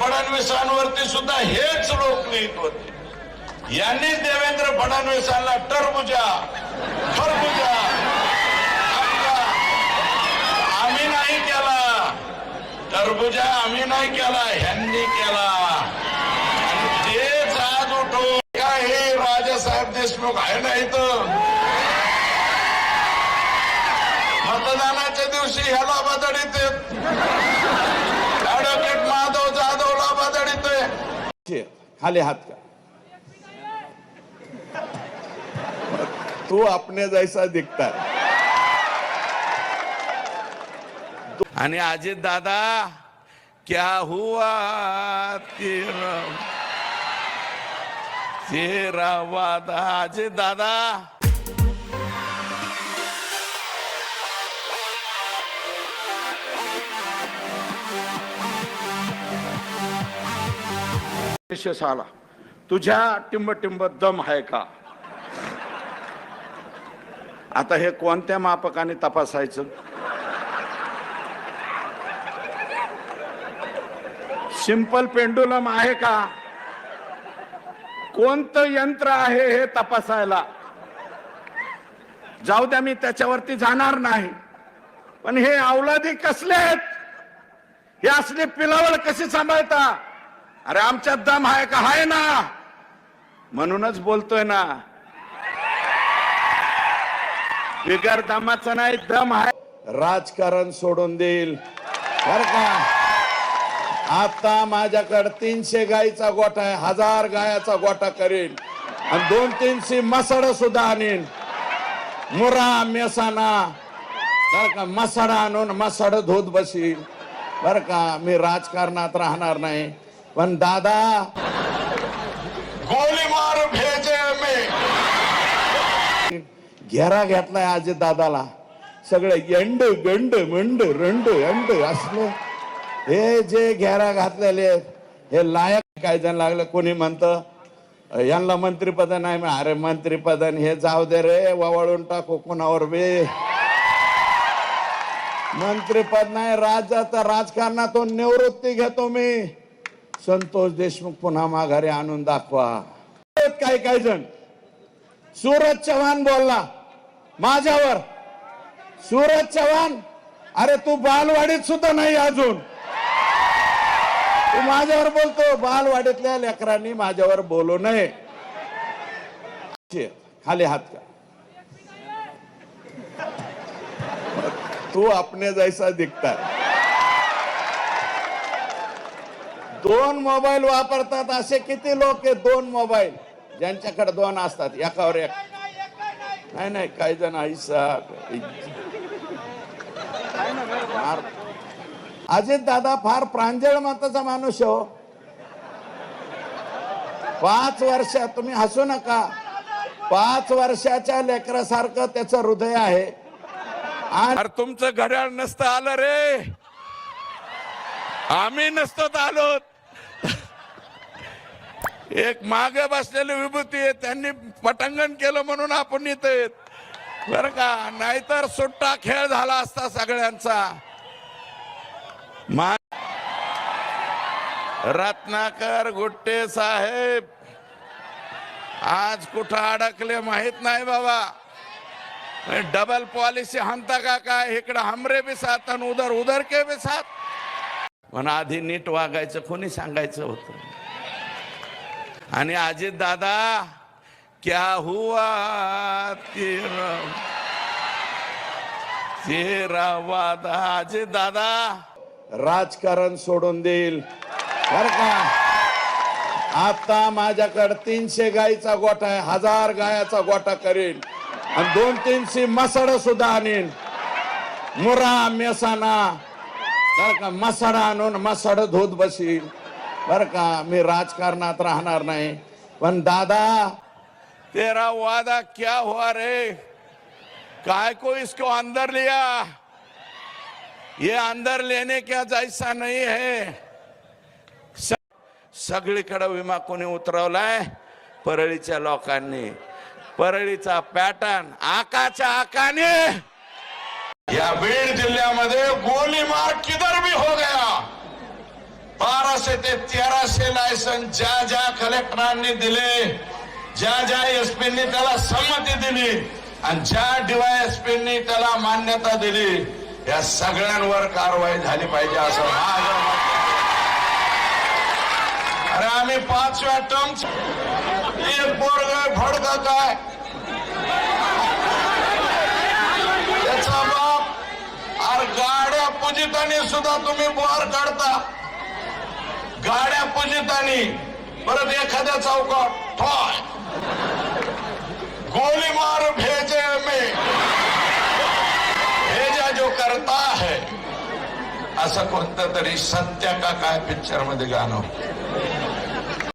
फडणवीसांवरती सुद्धा हेच लोक लिहित होते. यांनीच देवेंद्र फडणवीसांना टरबुजा खरबुजा आम्ही नाही केला. टरबुजा आम्ही नाही केला ह्यांनी केला. तेच आज उठो काय हे राजासाहेब देशमुख आहे ना इथं? मतदानाच्या दिवशी ह्याला बदडीत छे, खाली हात का तू अपने जैसा दिखता है. आणि अजित दादा क्या हुआ तेरा तेरा वादा अजित दादा? विशेष आला तुझ्या टिंबटिंब दम आहे का? आता हे कोणत्या मापकाने तपासायचं? सिंपल पेंडुलम आहे का? कोणतं यंत्र आहे हे तपासायला? जाऊ द्या मी त्याच्यावरती जाणार नाही. पण हे अवलादी कसले आहेत? हे असले पिलावळ कशी सांभाळता? अरे आमच्यात दम आहे का? आहे ना. म्हणूनच बोलतोय ना. बिगर दमाचं नाही दम आहे. राजकारण सोडून देईल. बर का? आता माझ्याकडे तीनशे गाईचा गोठा आहे हजार गायाचा गोठा करीन. आणि दोन तीनशे मसाड सुद्धा आणीन. मुरा मेसाना बर का? मसाडा आणून मसाड धुत बसील बर का? मी राजकारणात राहणार नाही. पण दादा गोली मार भेजे में. घेरा घेतलाय आज दादाला. सगळे यंड गंड मंड रंड अंड असले. हे जे घेरा घातलेले हे लायक काय जण लागले? कोणी म्हणत? यांना मंत्रीपद नाही अरे मंत्रीपद आणि हे जाऊ दे रे ववाळून टाकू कोणावर बे. मंत्रीपद नाही राज्याचा राजकारणातून निवृत्ती घेतो मी. संतोष देशमुख पुन्हा माघारी आणून दाखवा. काही काही जण. सूरज चव्हाण बोलला माझ्यावर. सूरज चव्हाण अरे तू बालवाडीत सुद्धा नाही अजून. तू माझ्यावर बोलतो बालवाडीतल्या लेकरांनी माझ्यावर बोलू नये. खाली हात का तू आपने जैसा दिखता है. दोन मोबाईल वापरतात असे किती लोक आहेत? दोन मोबाईल. ज्यांच्याकडे दोन असतात एकावर एक. नाही नाही काही जण फार अजित दादा फार प्रांजळ मताचा माणूस हो. पाच वर्षात तुम्ही हसू नका. पाच वर्षाच्या लेकरासारखं त्याचं हृदय आहे. अरे तुमचं घड्याळ नसतं आलं रे. आम्ही नसतो आलो एक मागे बसलेले विभूती आहेत त्यांनी पटांगण केलं म्हणून आपण इथे येत बर का? नाहीतर सुट्टा खेळ झाला असता सगळ्यांचा. मा रत्नाकर गुट्टे साहेब आज कुठं अडकले माहीत नाही बाबा. डबल पॉलिसी हाणता का काय? इकडं हमरे बी साथ आणि उधर उदर के बी साथ पण आधी नीट वागायचं कोणी सांगायचं होतं? आणि अजित दादा क्या हुआ तेरा तेरा वादा? अजित दादा. राजकारण सोडून देईल. बर का? आता माझ्याकडे तीनशे गाईचा गोठा आहे हजार गायाचा गोठा करेन. आणि दोन तीनशे मसाड सुद्धा आणीन. मुरा मेसाना बर का? मसाडा आणून मसाड धुत बसील बर का मी राजकारणात राहणार नाही. पण दादा तेरा वादा क्या हुआ रे? काय को इसको अंदर लिया? ये अंदर लेने क्या जायसा नाही है? सगळीकडे विमा कोणी उतरवलाय? परळीच्या लोकांनी. परळीचा पॅटर्न आकाच्या आकाने. या बीड जिल्ह्यामध्ये गोलीमार किधर भी हो गया? बाराशे ते तेराशे लायसन ज्या ज्या कलेक्टरांनी दिले ज्या ज्या एसपींनी त्याला संमती दिली आणि ज्या डीवायएसपींनी त्याला मान्यता दिली या सगळ्यांवर कारवाई झाली पाहिजे असं अरे आम्ही पाचव्या टर्म एक पोरग फडक काय त्याचा बाप अरे गाड्या पूजितानी सुद्धा तुम्ही बोर काढता. गाड्या पुजितानी परत एखाद्या चौकात ठॉय. गोलीमार भेजे मे. भेजा जो करता है. असं कोणतं तरी सत्य का काय पिक्चरमध्ये गाणं